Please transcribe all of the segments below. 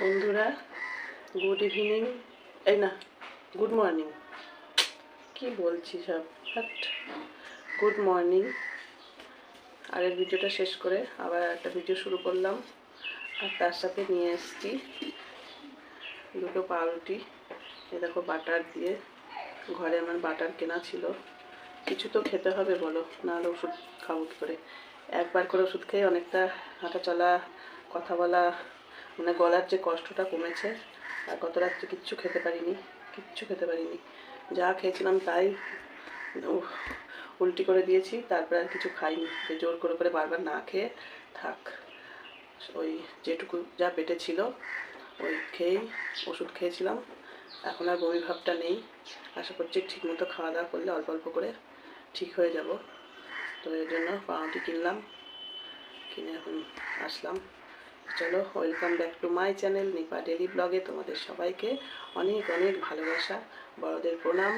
বন্ধুরা good evening এই না গুড মর্নিং কি বলছি সব? গুড মর্নিং আগের ভিডিওটা শেষ করে আবার একটা ভিডিও শুরু করলাম। আর তার সাথে নিয়ে এসেছি দুটো পাউরুটি। এ দেখো, বাটার দিয়ে ঘরে আমার বাটার কেনা ছিল। কিছু তো খেতে হবে বলো, নাহলে ওষুধ খাব কী করে? একবার করে ওষুধ খেয়ে অনেকটা হাঁটা চলা কথা বলা মানে গলার যে কষ্টটা কমেছে, আর গত রাত্রে কিচ্ছু খেতে পারিনি, কিচ্ছু খেতে পারিনি। যা খেয়েছিলাম তাই উল্টি করে দিয়েছি, তারপরে আর কিছু খাইনি। যে জোর করে করে বারবার না খেয়ে থাক। ওই যেটুকু যা পেটে ছিল, ওই খেয়েই ওষুধ খেয়েছিলাম। এখন আর বমি ভাবটা নেই। আশা করছি ঠিকমতো খাওয়া দাওয়া করলে অল্প অল্প করে ঠিক হয়ে যাব। তো এর জন্য পাউরুটি কিনলাম, কিনে এখন আসলাম। চলো welcome back to my channel Nipa daily ব্লগে তোমাদের সবাইকে অনেক অনেক ভালোবাসা, বড়দের প্রণাম,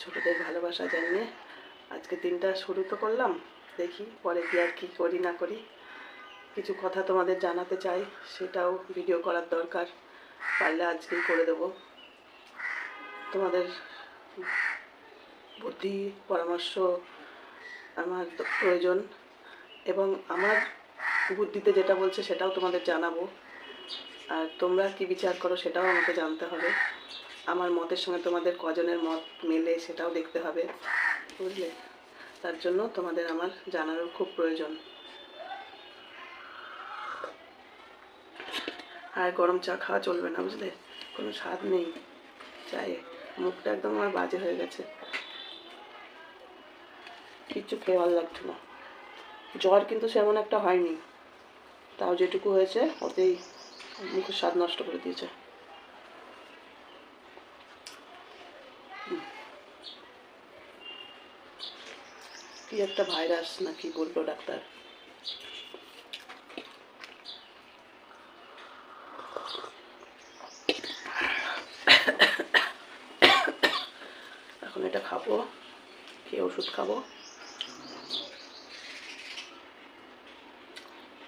ছোটদের ভালোবাসা জানিয়ে। আজকে দিনটা শুরু তো করলাম, দেখি পরে কি আর কি করি না করি। কিছু কথা তোমাদের জানাতে চাই, সেটাও ভিডিও করার দরকার, পারলে আজকেই করে দেবো। তোমাদের বুদ্ধি, পরামর্শ আমার প্রয়োজন এবং আমার বুদ্ধিতে যেটা বলছে সেটাও তোমাদের জানাব। আর তোমরা কি বিচার করো সেটাও আমাকে জানতে হবে। আমার মতের সঙ্গে তোমাদের কজনের মত মেলে সেটাও দেখতে হবে, বুঝলে? তার জন্য তোমাদের আমার জানারও খুব প্রয়োজন। আর গরম চা খাওয়া চলবে না, বুঝলে? কোনো স্বাদ নেই। চায়ে মুখটা একদম আমার বাজে হয়ে গেছে। কিচ্ছু খেয়ে ভালো লাগছে না। জ্বর কিন্তু সেমন একটা হয়নি। তাও যেটুকু হয়েছে, ওতেই মুখের স্বাদ নষ্ট করে দিয়েছে। কি একটা ভাইরাস না কি বলল ডাক্তার। এখন এটা খাব, খেয়ে ওষুধ খাব।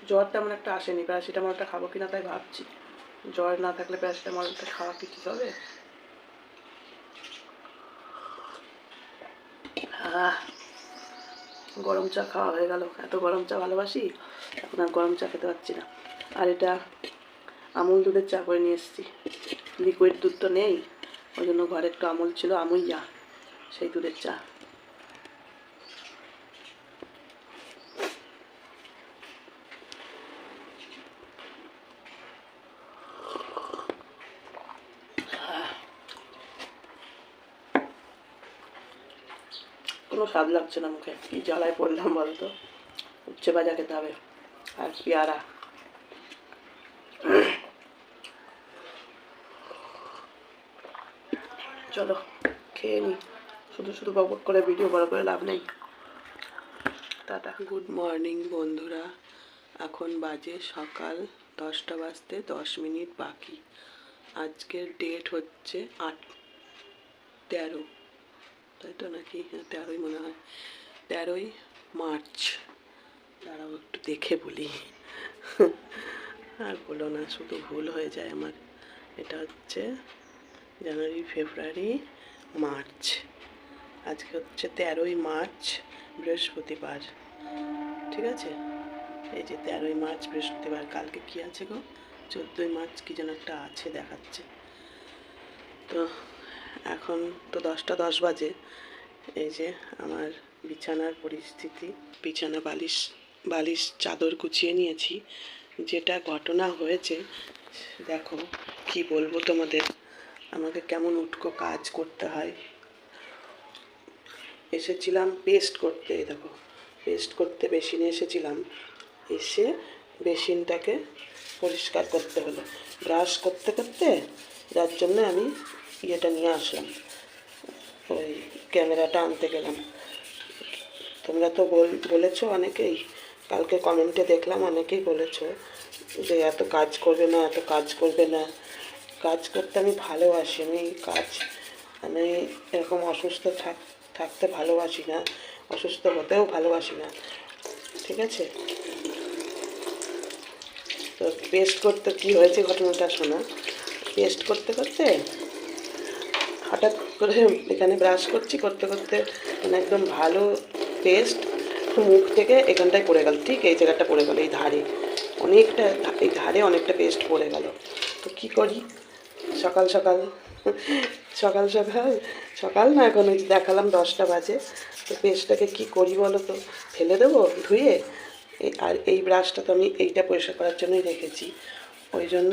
জ্বর তেমন একটা আসেনি, প্যারাসিটামলটা খাব কিনা তাই ভাবছি। জ্বর না থাকলে প্যারাসিটামলটা খাওয়া কি হবে? গরম চা খাওয়া হয়ে গেল। এত গরম চা ভালোবাসি? এখন আর গরম চা খেতে পারছি না। আর এটা আমুল দুধের চা করে নিয়ে এসেছি। লিকুইড দুধ তো নেই, ওই জন্য ঘরে একটু আমুল ছিল, আমুইয়া, সেই দুধের চা কোনো স্বাদ লাগছে না মুখে। কি জ্বালায় পড়লাম বলতো? উচ্ছে ভাজা খেতে হবে। আর পেয়ারা। চলো, খেয়ে নি। শুধু শুধু বকবক করে ভিডিও বড় করে লাভ নেই। টাটা। গুড মর্নিং বন্ধুরা। এখন বাজে সকাল দশটা বাজতে দশ মিনিট বাকি। আজকের ডেট হচ্ছে আট, তেরো। তাই তো নাকি? হ্যাঁ তেরোই মনে হয়। তেরোই মার্চ। দাঁড়াও, একটু দেখে বলি। আর বলো না, শুধু ভুল হয়ে যায় আমার। এটা হচ্ছে জানুয়ারি, ফেব্রুয়ারি, মার্চ। আজকে হচ্ছে তেরোই মার্চ, বৃহস্পতিবার। ঠিক আছে? এই যে তেরোই মার্চ, বৃহস্পতিবার। কালকে কি আছে গো? চোদ্দোই মার্চ কি যেন একটা আছে দেখাচ্ছে। তো এখন তো দশটা দশ বাজে। এই যে আমার বিছানার পরিস্থিতি, বিছানা বালিশ বালিশ চাদর গুছিয়ে নিয়েছি। যেটা ঘটনা হয়েছে, দেখো কি বলব তোমাদের। আমাকে কেমন উটকো কাজ করতে হয়। এসেছিলাম পেস্ট করতে দেখো, পেস্ট করতে বেসিনে এসেছিলাম। এসে বেসিনটাকে পরিষ্কার করতে হলো। ব্রাশ করতে করতে, যার জন্য আমি ইয়েটা নিয়ে আসলাম। ওই ক্যামেরাটা আনতে গেলাম। তোমরা তো বল, বলেছ অনেকেই, কালকে কমেন্টে দেখলাম অনেকেই বলেছ যে এত কাজ করবে না, এত কাজ করবে না। কাজ করতে আমি ভালোবাসি, আমি কাজ, আমি এরকম অসুস্থ থাক, থাকতে ভালোবাসি না, অসুস্থ হতেও ভালোবাসি না। ঠিক আছে? তো পেস্ট করতে কি হয়েছে ঘটনাটা শোনো। পেস্ট করতে করতে হঠাৎ করে এখানে ব্রাশ করছি, করতে করতে মানে একদম ভালো পেস্ট মুখ থেকে এখানটায় পড়ে গেল। ঠিক এই জায়গাটা পড়ে গেল, এই ধারে। অনেকটা এই ধারে অনেকটা পেস্ট পড়ে গেল। তো কি করি? সকাল সকাল সকাল সকাল সকাল না এখন ওই দেখালাম দশটা বাজে। তো পেস্টটাকে কি করি বলো তো? ফেলে দেবো, ধুয়ে? আর এই ব্রাশটা তো আমি এইটা পরিষ্কার করার জন্যই রেখেছি। ওই জন্য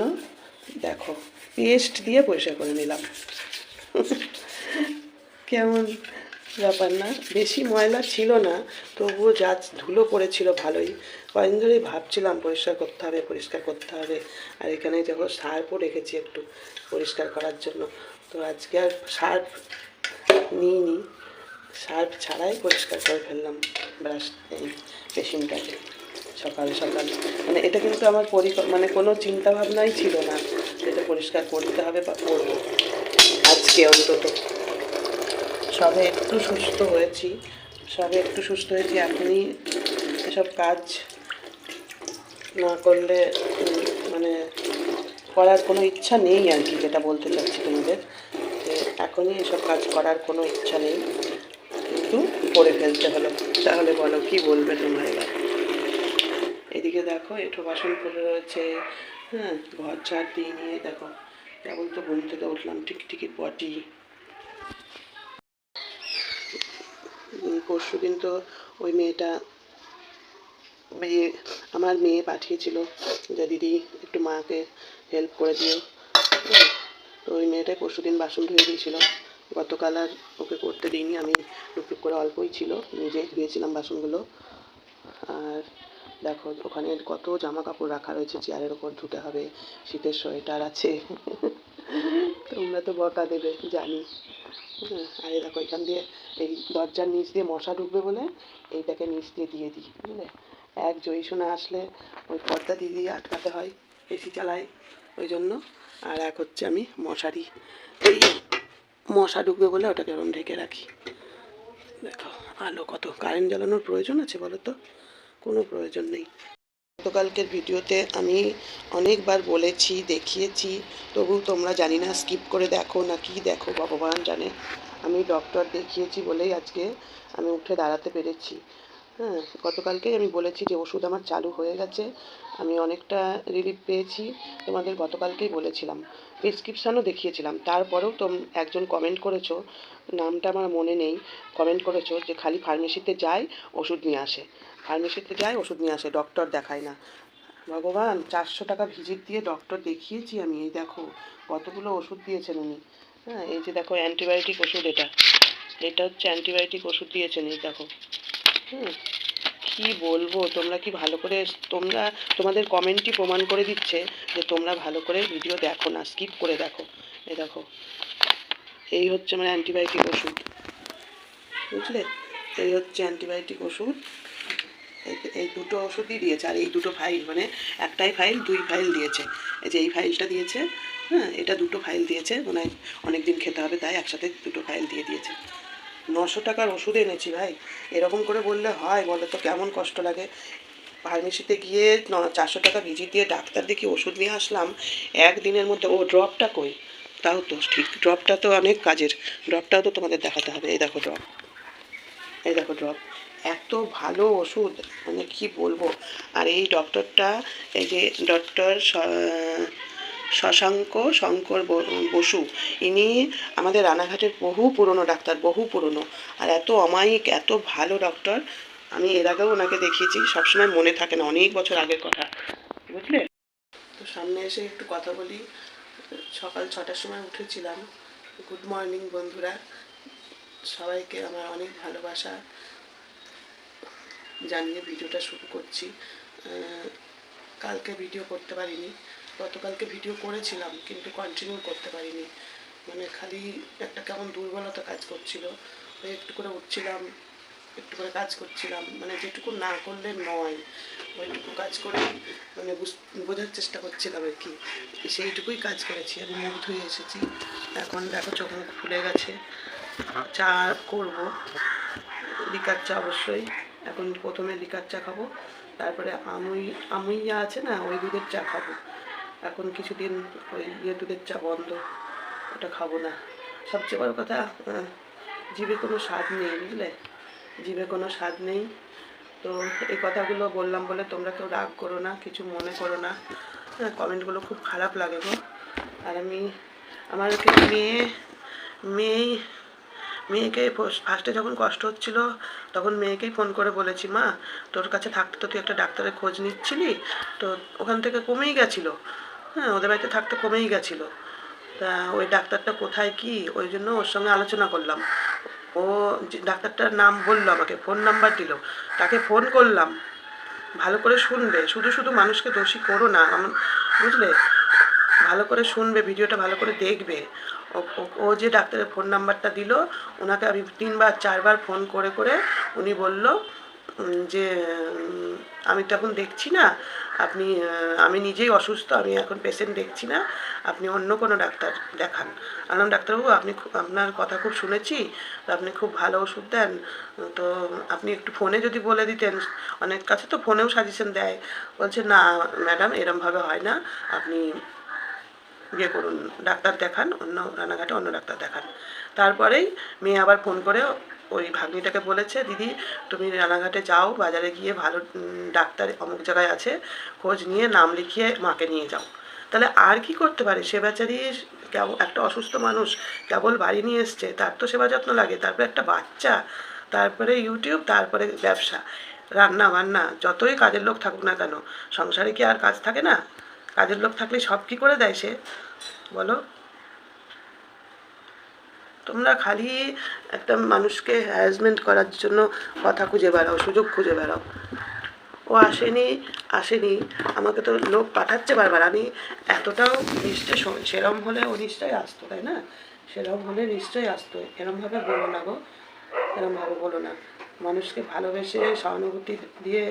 দেখো পেস্ট দিয়ে পরিষ্কার করে নিলাম। কেমন ব্যাপার না? বেশি ময়লা ছিল না, তবুও যা ধুলো পড়েছিল ভালোই। কয়েকদিন ধরেই ভাবছিলাম পরিষ্কার করতে হবে, পরিষ্কার করতে হবে। আর এখানে যখন সার্ফও রেখেছি একটু পরিষ্কার করার জন্য। তো আজকে আর সার্ফ নিইনি। সার্ফ ছাড়াই পরিষ্কার করে ফেললাম ব্রাশ এই মেশিনটাকে সকাল সকাল। মানে এটা কিন্তু আমার পরিক মানে কোনো চিন্তা ভাবনাই ছিল না এটা পরিষ্কার করতে হবে বা করব। আজকে অন্তত। সবে একটু সুস্থ হয়েছি। সবে একটু সুস্থ হয়েছি। আপনি এসব কাজ না করলে মানে করার কোনো ইচ্ছা নেই আর কি, যেটা বলতে চাচ্ছি তোমাদের। যে এখনই এসব কাজ করার কোনো ইচ্ছা নেই। কিন্তু করে ফেলতে হলো। তাহলে বলো, কি বলবে তোমরা এবার? এদিকে দেখো, এঠো বাসন পড়ে রয়েছে। হ্যাঁ ঘর ঝাড় দিয়ে নিয়ে দেখো। কেবল তো থেকে উঠলাম টিকটিকি পটি পরশু দিন তো ওই মেয়েটা, মেয়ে, আমার মেয়ে পাঠিয়েছিল যে, দিদি, একটু মাকে হেল্প করে দিও। তো ওই মেয়েটাই পরশু দিন বাসন ধুয়ে দিয়েছিল। গতকাল আর ওকে করতে দিইনি, আমি টুকটুক করে অল্পই ছিল, নিজে ধুয়েছিলাম বাসনগুলো। আর দেখো ওখানে কত জামা কাপড় রাখা রয়েছে চেয়ারের ওপর ধুতে হবে শীতের সোয়েটার আছে। তোমরা তো বকা দেবে জানি। হ্যাঁ, আর দেখো এখান দিয়ে এই দরজার নিচ দিয়ে মশা ঢুকবে বলে এইটাকে নিচ দিয়ে দিয়ে দিই বুঝলে? এক জয়ীশোনা আসলে ওই পর্দা দিয়ে দিয়ে আটকাতে হয় এসি চালায় ওই জন্য। আর এক হচ্ছে আমি মশারি। এই মশা ঢুকবে বলে ওটাকে ওরম ঢেকে রাখি। দেখো আলো কত কারেন্ট জ্বালানোর প্রয়োজন আছে বলো তো? কোনো প্রয়োজন নেই। গতকালকের ভিডিওতে আমি অনেকবার বলেছি, দেখিয়েছি, তবু তোমরা জানি না, স্কিপ করে দেখো না কি দেখো, ভগবান জানে। আমি ডক্টর দেখিয়েছি বলেই আজকে আমি উঠে দাঁড়াতে পেরেছি। হ্যাঁ গতকালকেই আমি বলেছি যে ওষুধ আমার চালু হয়ে গেছে, আমি অনেকটা রিলিফ পেয়েছি, তোমাদের গতকালকেই বলেছিলাম। প্রেসক্রিপশানও দেখিয়েছিলাম। তারপরেও তোম, একজন কমেন্ট করেছ, নামটা আমার মনে নেই কমেন্ট করেছ যে খালি ফার্মেসিতে যায়, ওষুধ নিয়ে আসে। ফার্মেসিতে যায় ওষুধ নিয়ে আসে ডক্টর দেখায় না। ভগবান, চারশো টাকা ভিজিট দিয়ে ডক্টর দেখিয়েছি আমি, এই দেখো, কতগুলো ওষুধ দিয়েছেন উনি। হ্যাঁ এই যে দেখো অ্যান্টিবায়োটিক ওষুধ এটা। এটা হচ্ছে অ্যান্টিবায়োটিক ওষুধ দিয়েছেন, এই দেখো। হুম, কি বলব, তোমরা কি ভালো করে, তোমরা, তোমাদের কমেন্টই প্রমাণ করে দিচ্ছে যে তোমরা ভালো করে ভিডিও দেখো না স্কিপ করে দেখো। এ দেখো, এই হচ্ছে মানে অ্যান্টিবায়োটিক ওষুধ। বুঝলে? এই হচ্ছে অ্যান্টিবায়োটিক ওষুধ। এই- দুটো ওষুধই দিয়েছে, আর এই দুটো ফাইল মানে একটাই ফাইল দুই ফাইল দিয়েছে। এই যে এই ফাইলটা দিয়েছে হ্যাঁ এটা দুটো ফাইল দিয়েছে মানে অনেক দিন খেতে হবে, তাই একসাথে দুটো ফাইল দিয়ে দিয়েছে। নশো টাকার ওষুধ এনেছি ভাই, এরকম করে বললে হয়, বলে তো কেমন কষ্ট লাগে? ফার্মেসিতে গিয়ে ন- চারশো টাকা ভিজিট দিয়ে ডাক্তার দেখি ওষুধ নিয়ে আসলাম, একদিনের মধ্যে, ও ড্রপটা কই? তাও তো ঠিক ড্রপটা তো অনেক কাজের ড্রপটাও তো তোমাদের দেখাতে হবে, এই দেখো ড্রপ এই দেখো ড্রপ এত ভালো ওষুধ মানে কি বলব? আর এই ডক্টরটা, এই যে ডক্টর শশাঙ্ক শঙ্কর বসু, ইনি আমাদের রানাঘাটের বহু পুরনো ডাক্তার, বহু পুরনো। আর এত অমায়িক, এত ভালো ডক্টর, আমি এর আগেও ওনাকে দেখিয়েছি, সবসময় মনে থাকে না, অনেক বছর আগের কথা। বুঝলে? তো সামনে এসে একটু কথা বলি। সকাল ছটার সময় উঠেছিলাম। গুড মর্নিং, বন্ধুরা। সবাইকে আমার অনেক ভালোবাসা। জানিয়ে ভিডিওটা শুরু করছি। কালকে ভিডিও করতে পারিনি। গতকালকে ভিডিও করেছিলাম, কিন্তু কন্টিনিউ করতে পারিনি। মানে খালি একটা কেমন দুর্বলতা কাজ করছিল। একটু করে উঠছিলাম, একটু করে কাজ করছিলাম। মানে যেটুকু না করলে নয়, ওইটুকু কাজ করে মানে বুঝ- বোঝার চেষ্টা করছিলাম আর কি। সেইটুকুই কাজ করেছি, আমি মুখ ধুয়ে এসেছি। এখন দেখো চোখ মুখ ফুলে গেছে। চা করব। লিকার চা অবশ্যই। এখন প্রথমে লিকার চা খাব, তারপরে আমুই যা আছে না, ওই দুধের চা খাব। এখন কিছুদিন ওই ইয়ে দুধের চা বন্ধ, ওটা খাব না। সবচেয়ে বড় কথা জিভে কোনো স্বাদ নেই, বুঝলে? জিভে কোনো স্বাদ নেই। তো এই কথাগুলো বললাম বলে তোমরা কেউ রাগ করো না, কিছু মনে করো না। হ্যাঁ কমেন্টগুলো খুব খারাপ লাগে গো। আর আমি, আমার মেয়ে মেয়ে মেয়েকে ফার্স্টে যখন কষ্ট হচ্ছিল, তখন মেয়েকেই ফোন করে বলেছি, মা, তোর কাছে থাকতে তো তুই একটা ডাক্তারের খোঁজ নিচ্ছিলি, তো ওখান থেকে কমেই গেছিল। হ্যাঁ ওদের বাড়িতে থাকতে কমেই গেছিল। তা ওই ডাক্তারটা কোথায় কি, ওই জন্য ওর সঙ্গে আলোচনা করলাম। ও ডাক্তারটার নাম বলল আমাকে ফোন নাম্বার দিল। তাকে ফোন করলাম। ভালো করে শুনবে। শুধু শুধু মানুষকে দোষী করো না। বুঝলে? ভালো করে শুনবে, ভিডিওটা ভালো করে দেখবে। ও- যে ডাক্তারের ফোন নাম্বারটা দিল ওনাকে আমি তিনবার, চারবার ফোন করে করে উনি বলল যে আমি তো এখন দেখছি না, আপনি আমি নিজেই অসুস্থ, আমি এখন পেশেন্ট দেখছি না, আপনি অন্য কোনো ডাক্তার দেখান। আনলাম ডাক্তারবাবু, আপনি আপনার কথা খুব শুনেছি, তো আপনি খুব ভালো ওষুধ দেন, তো আপনি একটু ফোনে যদি বলে দিতেন, অনেক কাছে তো ফোনেও সাজেশন দেয়। বলছে, না ম্যাডাম এরমভাবে হয় না, আপনি ইয়ে করুন, ডাক্তার দেখান, অন্য রানাঘাটে অন্য ডাক্তার দেখান। তারপরেই মেয়ে আবার ফোন করে ওই ভাগ্নিটাকে বলেছে, দিদি, তুমি রানাঘাটে যাও, বাজারে গিয়ে ভালো ডাক্তার অমুক জায়গায় আছে, খোঁজ নিয়ে নাম লিখিয়ে মাকে নিয়ে যাও। তাহলে আর কি করতে পারে? সে বেচারি কেবল একটা অসুস্থ মানুষ কেবল বাড়ি নিয়ে এসছে, তার তো সেবা যত্ন লাগে, তারপরে একটা বাচ্চা, তারপরে ইউটিউব, তারপরে ব্যবসা, রান্না বান্না, যতই কাজের লোক থাকুক না কেন, সংসারে কি আর কাজ থাকে না? কাজের লোক থাকলে সব কি করে দেয় সে? বলো। তোমরা খালি একটা মানুষকে হ্যারাসমেন্ট করার জন্য কথা খুঁজে বেড়াও, সুযোগ খুঁজে বেড়াও। ও আসেনি আসেনি। আমাকে তো লোক পাঠাচ্ছে বারবার। আমি এতটাও নিশ্চয় সেরম হলে ও নিশ্চয়ই আসতো, তাই না? সেরম হলে নিশ্চয়ই আসতো। এরমভাবে বলো না গো। এরমভাবে বলো না। মানুষকে ভালোবেসে সহানুভূতি দিয়ে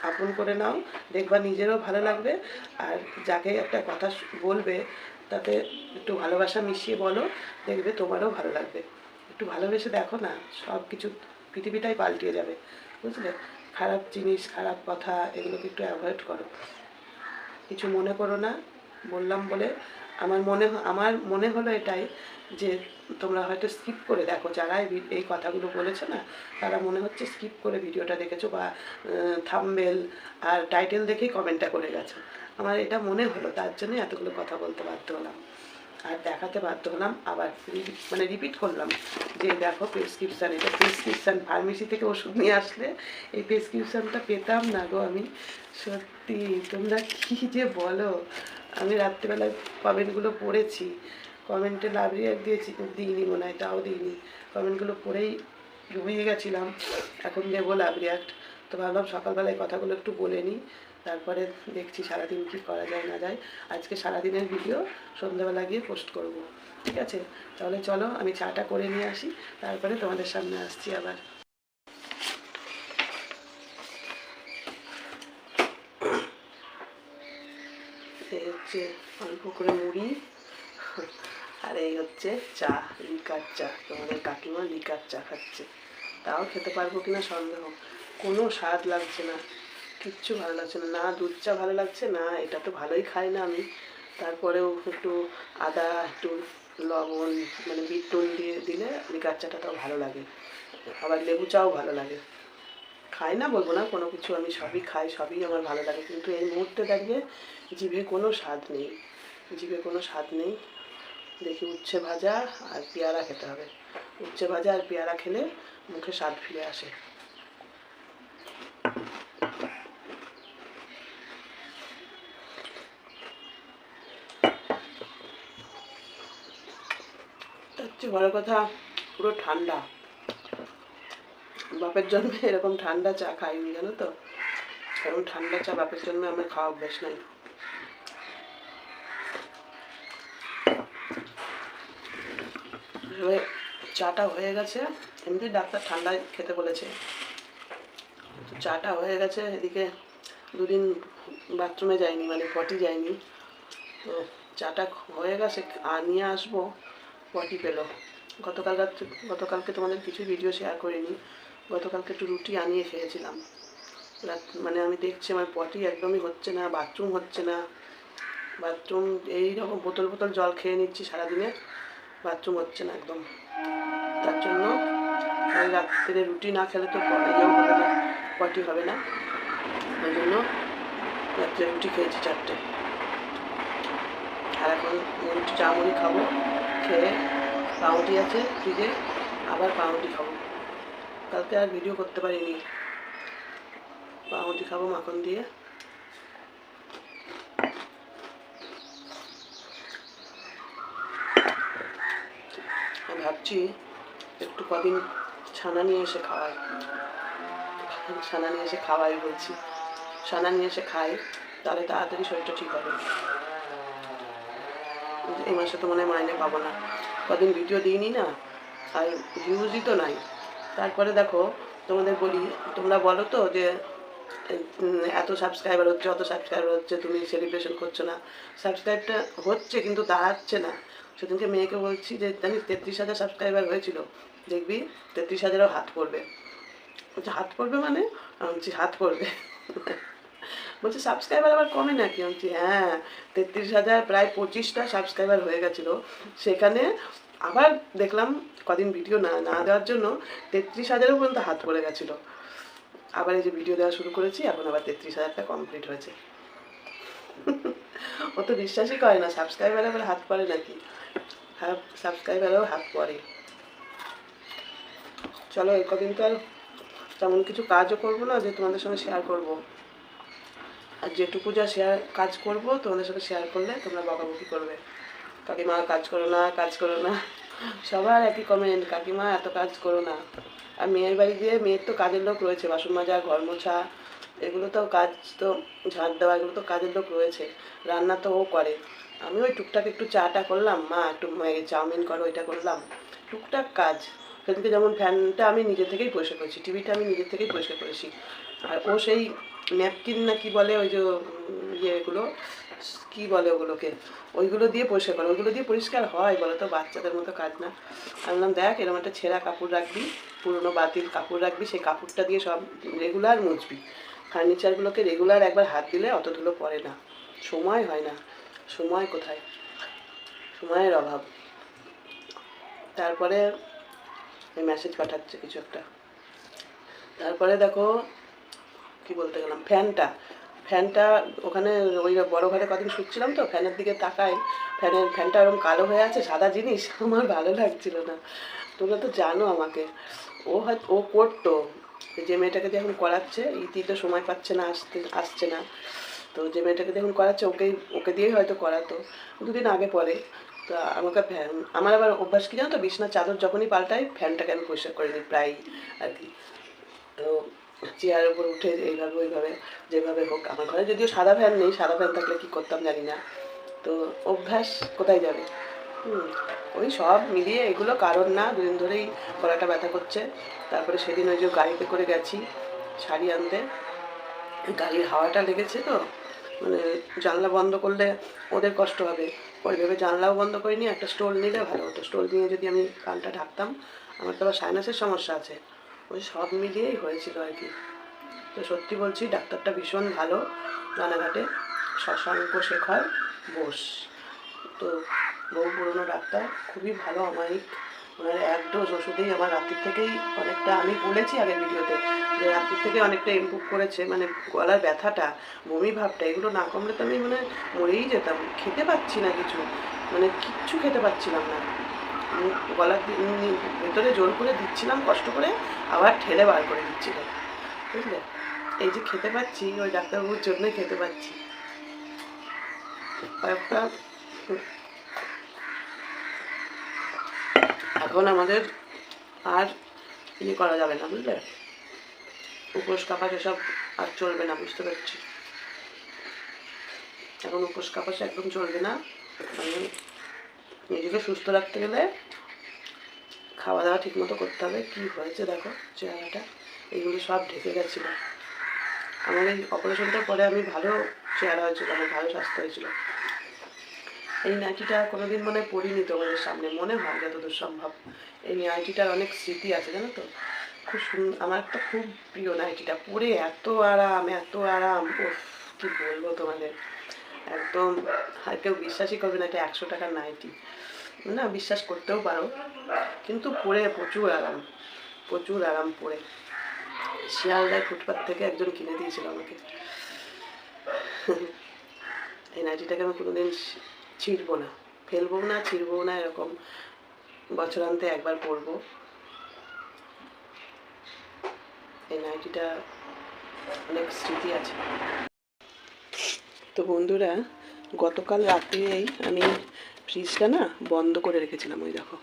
আপন করে নাও। দেখবা নিজেরও ভালো লাগবে। আর যাকে একটা কথা বলবে তাতে একটু ভালোবাসা মিশিয়ে বলো, দেখবে তোমারও ভালো লাগবে। একটু ভালোবেসে দেখো না, সব কিছু পৃথিবীটাই পাল্টিয়ে যাবে, বুঝলে? খারাপ জিনিস, খারাপ কথা, এগুলোকে একটু অ্যাভয়েড করো। কিছু মনে করো না, বললাম বলে আমার মনে আমার মনে হলো এটাই যে তোমরা হয়তো স্কিপ করে দেখো, যারা এই কথাগুলো বলেছে না, তারা মনে হচ্ছে স্কিপ করে ভিডিওটা দেখেছ বা থামবেল আর টাইটেল দেখেই কমেন্টটা করে গেছো। আমার এটা মনে হলো, তার জন্য এতগুলো কথা বলতে বাধ্য হলাম। আর দেখাতে বাধ্য হলাম, আবার মানে রিপিট করলাম যে দেখো প্রেসক্রিপশান এটা প্রেসক্রিপশান ফার্মেসি থেকে ওষুধ নিয়ে আসলে এই প্রেসক্রিপশানটা পেতাম না গো আমি। সত্যি, তোমরা কী যে বলো? আমি রাত্রিবেলায় কমেন্টগুলো পড়েছি। কমেন্টে রিয়াক্ট দিয়েছি দিইনি মনে হয়, তাও দিইনি। কমেন্টগুলো পড়েই ঘুমিয়ে গেছিলাম, এখন দেবো রিয়াক্ট তো ভাবলাম সকালবেলায় কথাগুলো একটু বলে নিই। তারপরে দেখছি সারাদিন কি করা যায়, না যায়। আজকে সারাদিনের ভিডিও সন্ধ্যাবেলা গিয়ে পোস্ট করব। ঠিক আছে? তাহলে চলো, আমি চাটা করে নিয়ে আসি, তারপরে তোমাদের সামনে আসছি আবার। হচ্ছে অল্প করে মুড়ি, আর এই হচ্ছে চা, লিকার চা। তোমাদের কাকিমা লিকার চা খাচ্ছে। তাও খেতে পারব কিনা সন্দেহ। কোনো স্বাদ লাগছে না। কিচ্ছু ভালো লাগছে না। না দুধ চা ভালো লাগছে, না এটা তো ভালোই খাই না আমি। তারপরেও একটু আদা, একটু লবণ মানে বিট নুন দিয়ে দিলে লিকার চাটা তাও ভালো লাগে। আবার লেবু চাও ভালো লাগে। খাই না বলব না, কোনো কিছু আমি সবই খাই, সবই আমার ভালো লাগে। কিন্তু এই মুহূর্তে দাঁড়িয়ে জিভে কোনো স্বাদ নেই। জিভে কোনো স্বাদ নেই। দেখি উচ্ছে ভাজা আর পেয়ারা খেতে হবে। উচ্ছে ভাজা আর পেয়ারা খেলে মুখে স্বাদ ফিরে আসে। তার চেয়ে বড় কথা, পুরো ঠান্ডা। বাপের জন্মে এরকম ঠান্ডা চা খাইনি, জানো তো? এরকম ঠান্ডা চা বাপের জন্মে আমার খাওয়া অভ্যেস নাই। চাটা হয়ে গেছে। এমনি ডাক্তার ঠান্ডা খেতে বলেছে। চাটা হয়ে গেছে, এদিকে দুদিন বাথরুমে যাইনি মানে পটি যাইনি। তো চাটা হয়ে গেছে নিয়ে আসব। পটি পেল। গতকাল রাত্রে গতকালকে তোমাদের কিছু ভিডিও শেয়ার করিনি। গতকালকে একটু রুটি আনিয়ে খেয়েছিলাম। রাত- মানে আমি দেখছি আমার পটি একদমই হচ্ছে না বাথরুম হচ্ছে না। বাথরুম এই রকম বোতল বোতল জল খেয়ে নিচ্ছি সারাদিনে বাথরুম হচ্ছে না একদম। তার জন্য আমি রাত্রে রুটি না খেলে তো পটি হবে না ওই জন্য রাত্রে রুটি খেয়েছি চারটে। আর এখন রুটি চামড়ি খাব। খেয়ে পাউরুটি আছে ফ্রিজে, আবার পাউরুটি খাব। কালকে আর ভিডিও করতে পারিনি। পাউরুটি খাব মাখন দিয়ে। ভাবছি একটু কদিন ছানা নিয়ে এসে খাওয়াই। ছানা নিয়ে এসে খাওয়াই বলছি। ছানা নিয়ে এসে খাই, তাহলে তাড়াতাড়ি শরীরটা ঠিক হবে। এই মাসে তো মনে হয় মাইনে পাবো না। কদিন ভিডিও দিইনি না, আর ভিউজই তো নাই। তারপরে দেখো, তোমাদের বলি, তোমরা বলো তো যে, এত সাবস্ক্রাইবার হচ্ছে, অত সাবস্ক্রাইবার হচ্ছে, তুমি সেলিব্রেশন করছ না। সাবস্ক্রাইবটা হচ্ছে কিন্তু দাঁড়াচ্ছে না। সেদিনকে মেয়েকে বলছি যে, জানিস তেত্রিশ হাজার সাবস্ক্রাইবার হয়েছিল। দেখবি, তেত্রিশ হাজারও হাত পড়বে। হাত পড়বে মানে? হাত পড়বে। বলছে সাবস্ক্রাইবার আবার কমে নাকি? বলছি হ্যাঁ তেত্রিশ হাজার, প্রায় পঁচিশটা সাবস্ক্রাইবার হয়ে গেছিল। সেখানে আবার দেখলাম কদিন ভিডিও না না দেওয়ার জন্য তেত্রিশ হাজারও পর্যন্ত হাত পড়ে গেছিল। আবার এই যে ভিডিও দেওয়া শুরু করেছি, এখন আবার তেত্রিশ হাজারটা কমপ্লিট হয়েছে। ও তো বিশ্বাসই করে না সাবস্ক্রাইবার আবার হাত পড়ে নাকি? হ্যাঁ সাবস্ক্রাইবারও হাত পড়ে। চলো এই কদিন তো আর তেমন কিছু কাজও করব না, যে তোমাদের সঙ্গে শেয়ার করব। আর যেটুকু যা শেয়ার কাজ করব, তোমাদের সাথে শেয়ার করলে তোমরা বকাবকি করবে। কাকিমা কাজ করো না, কাজ করো না। সবার একই কমেন্ট কাকিমা এত কাজ করো না। আর মেয়ের বাড়ি দিয়ে মেয়ের তো কাজের লোক রয়েছে, বাসন মাজা, ঘর মোছা, এগুলো তো কাজ তো, ঝাঁট দেওয়া, এগুলো তো কাজের লোক রয়েছে। রান্না তো ও করে। আমি ওই টুকটাক একটু চাটা করলাম, মা একটু চাউমিন করো এটা করলাম। টুকটাক কাজ। সেদিনকে যেমন ফ্যানটা আমি নিজে থেকেই পরিষ্কার করেছি টিভিটা আমি নিজে থেকেই পরিষ্কার করেছি। আর ও সেই ন্যাপকিন না কি বলে ওই যে ইয়েগুলো, কি বলে ওগুলোকে? ওইগুলো দিয়ে পরিষ্কার করে, ওইগুলো দিয়ে পরিষ্কার হয় বলো তো বাচ্চাদের মতো কাজ না। আমি বললাম, দেখ, এরকম একটা ছেঁড়া কাপড় রাখবি, পুরনো বাতিল কাপড় রাখবি, সেই কাপড়টা দিয়ে সব রেগুলার মুছবি। ফার্নিচারগুলোকে রেগুলার একবার হাত দিলে অত ধুলো পড়ে না। সময় হয় না। সময় কোথায়? সময়ের অভাব। তারপরে মেসেজ পাঠাচ্ছে কিছু একটা। তারপরে দেখো কি বলতে গেলাম, ফ্যানটা। ফ্যানটা ওখানে ওই বড় ঘরে কদিন শুচ্ছিলাম তো, ফ্যানের দিকে তাকাই, ফ্যানের, ফ্যানটা ওরকম কালো হয়ে আছে, সাদা জিনিস, আমার ভালো লাগছিল না। তোমরা তো জানো আমাকে। ও হয়তো, ও করতো, যে মেয়েটাকে যখন করাচ্ছে, ইতি তো সময় পাচ্ছে না, আসতে, আসছে না। তো যে মেয়েটাকে যখন করাচ্ছে, ওকেই, ওকে দিয়েই হয়তো করাতো, দুদিন আগে পরে। তো আমাকে ফ্যান, আমার আবার অভ্যাস কি জানো তো, বিছনার চাদর যখনই পাল্টাই, ফ্যানটাকে আমি পরিষ্কার করে নিই প্রায় আর কি। তো চেয়ারের উপর উঠে এইভাবে, ওইভাবে, যেভাবে হোক। আমার ঘরে যদিও সাদা ফ্যান নেই, সাদা ফ্যান থাকলে কি করতাম জানি না। তো অভ্যাস কোথায় যাবে? ওই সব মিলিয়ে এগুলো কারণ না, দুদিন ধরেই গলাটা ব্যথা করছে। তারপরে সেদিন ওই যে গাড়িতে করে গেছি শাড়ি আনতে। গাড়ির হাওয়াটা লেগেছে তো মানে জানলা বন্ধ করলে ওদের কষ্ট হবে। ওই ভেবে জানলাও বন্ধ করিনি, একটা স্টোল নিলে ভালো হতো। স্টোল নিয়ে যদি আমি কানটা ঢাকতাম, আমার তো আবার সাইনাসের সমস্যা আছে। ওই সব মিলিয়েই হয়েছিল আর কি। তো সত্যি বলছি, ডাক্তারটা ভীষণ ভালো। রানাঘাটে শশাঙ্ক শেখর বোস। তো বহু পুরনো ডাক্তার, খুবই ভালো আমায়িক। ওনার এক ডোজ ওষুধেই আমার রাত্রির থেকেই অনেকটা, আমি বলেছি আগের ভিডিওতে যে রাত্রির থেকে অনেকটা ইমপ্রুভ করেছে মানে গলার ব্যথাটা, বমি ভাবটা, এগুলো না কমলে তো আমি মানে মরেই যেতাম। খেতে পাচ্ছি না কিছু। মানে কিচ্ছু খেতে পাচ্ছিলাম না। গলার ভেতরে জোর করে দিচ্ছিলাম, কষ্ট করে আবার ঠেলে বার করে দিচ্ছিল। বুঝলে? এই যে খেতে পাচ্ছি, ওই ডাক্তারবাবুর জন্যই খেতে পাচ্ছি। এখন আমাদের আর ইয়ে করা যাবে না, বুঝলে? উপোস কাপাস এসব আর চলবে না, বুঝতে পারছি। এখন উপোস কাপাস একদম চলবে না। নিজেকে সুস্থ রাখতে গেলে খাওয়া দাওয়া ঠিক মতো করতে হবে। কী হয়েছে দেখো, চেহারাটা, এগুলো সব ঢেকে গেছিল। আমার এই অপারেশনটার পরে আমি ভালো চেহারা হয়েছিল, আমার ভালো স্বাস্থ্য হয়েছিল। এই নাইটিটা কোনোদিন মনে পড়িনি তোমাদের সামনে, মনে হয় যতদূর সম্ভব। এই নাইটিটার অনেক স্মৃতি আছে, জানো তো? খুব সুন্দর আমার একটা খুব প্রিয় নাইটিটা, পরে এত আরাম এত আরাম, উফ, কি বলব তোমাদের? একদম, আর কেউ বিশ্বাসই করবে না এটা একশো টাকার নাইটি। না, বিশ্বাস করতেও পারো। কিন্তু পরে প্রচুর আরাম প্রচুর আরাম পরে শিয়ালদায় ফুটপাথ থেকে একজন কিনে দিয়েছিল আমাকে। এই নাইটিটাকে আমি কোনোদিন ছিঁড়বো না। ফেলব না, ছিঁড়বো না, এরকম বছরান্তে একবার পরবো। এই নাইটিটা অনেক স্মৃতি আছে। তো বন্ধুরা, গতকাল রাত্রেই আমি ফ্রিজটা না বন্ধ করে রেখেছিলাম, ওই দেখো।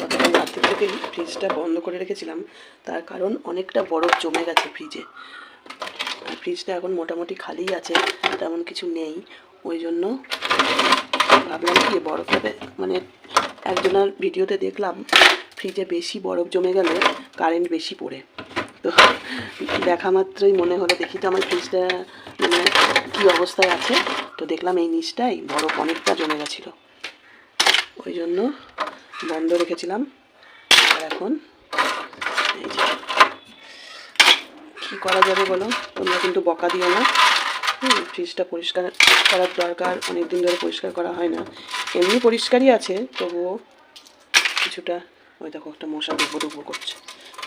গতকাল রাত্রি থেকেই ফ্রিজটা বন্ধ করে রেখেছিলাম, তার কারণ অনেকটা বরফ জমে গেছে ফ্রিজে আর ফ্রিজটা এখন মোটামুটি খালি আছে, তেমন কিছু নেই, ওই জন্য ভাবলাম কি, বরফটাতে মানে একজনের ভিডিওতে দেখলাম ফ্রিজে বেশি বরফ জমে গেলে কারেন্ট বেশি পড়ে। তো দেখা মাত্রই মনে হলো, দেখি তো আমার ফ্রিজটা মানে কী অবস্থায় আছে। তো দেখলাম এই নিচটাই বরফ অনেকটা জমে গেছিল। ওই জন্য বন্ধ রেখেছিলাম। আর এখন এই যে কী করা যাবে বলো? তোমরা কিন্তু বকা দিও না। হুম, ফ্রিজটা পরিষ্কার করার দরকার অনেক দিন ধরে পরিষ্কার করা হয় না। এমনি পরিষ্কারই আছে তবুও কিছুটা ওই দেখো একটা মশা ডুবো ডুবো করছে।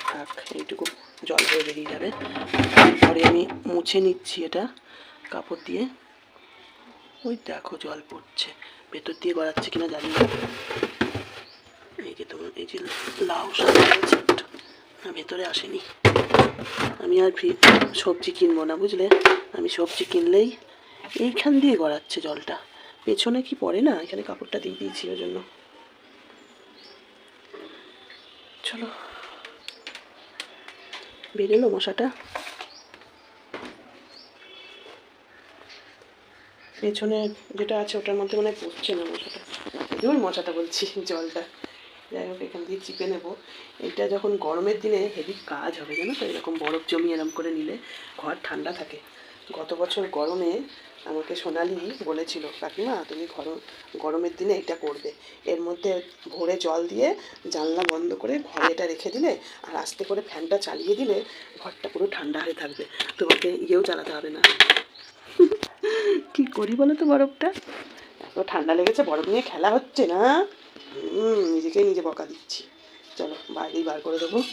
থাক এইটুকু জল হয়ে বেরিয়ে যাবে। তারপরে আমি মুছে নিচ্ছি এটা কাপড় দিয়ে। ওই দেখো জল পড়ছে। ভেতর দিয়ে গড়াচ্ছে কিনা জানি না। এই যে তোমার, এই যে লাউ না, ভেতরে আসেনি। আমি আর সবজি কিনবো না, বুঝলে? আমি সবজি কিনলেই এইখান দিয়ে গড়াচ্ছে জলটা। পেছনে কি পড়ে না? এখানে কাপড়টা দিয়ে দিয়েছি ওই জন্য। চলো। বেরোলো মশাটা? পেছনে যেটা আছে ওটার মধ্যে মনে পড়ছে না মশাটা। ওই মশাটা বলছি, জলটা। যাই হোক, এখান দিয়ে চিপে নেব। এটা যখন গরমের দিনে হেভি কাজ হবে, জানো তো? এরকম বরফ জমি এরম করে নিলে ঘর ঠান্ডা থাকে। গত বছর গরমে আমাকে সোনালি বলেছিল, কাকিমা, তুমি ঘর, গরমের দিনে এটা করবে। এর মধ্যে ভোরে জল দিয়ে জানলা বন্ধ করে ঘরে এটা রেখে দিলে আর আস্তে করে ফ্যানটা চালিয়ে দিলে ঘরটা পুরো ঠান্ডা হয়ে থাকবে। তোমাকে ইয়েও চালাতে হবে না। কি করি বলো তো বরফটা? এত ঠান্ডা লেগেছে, বরফ নিয়ে খেলা হচ্ছে না? হম, নিজেকেই নিজে বকা দিচ্ছি। চলো, বাইরেই বার করে দেবো।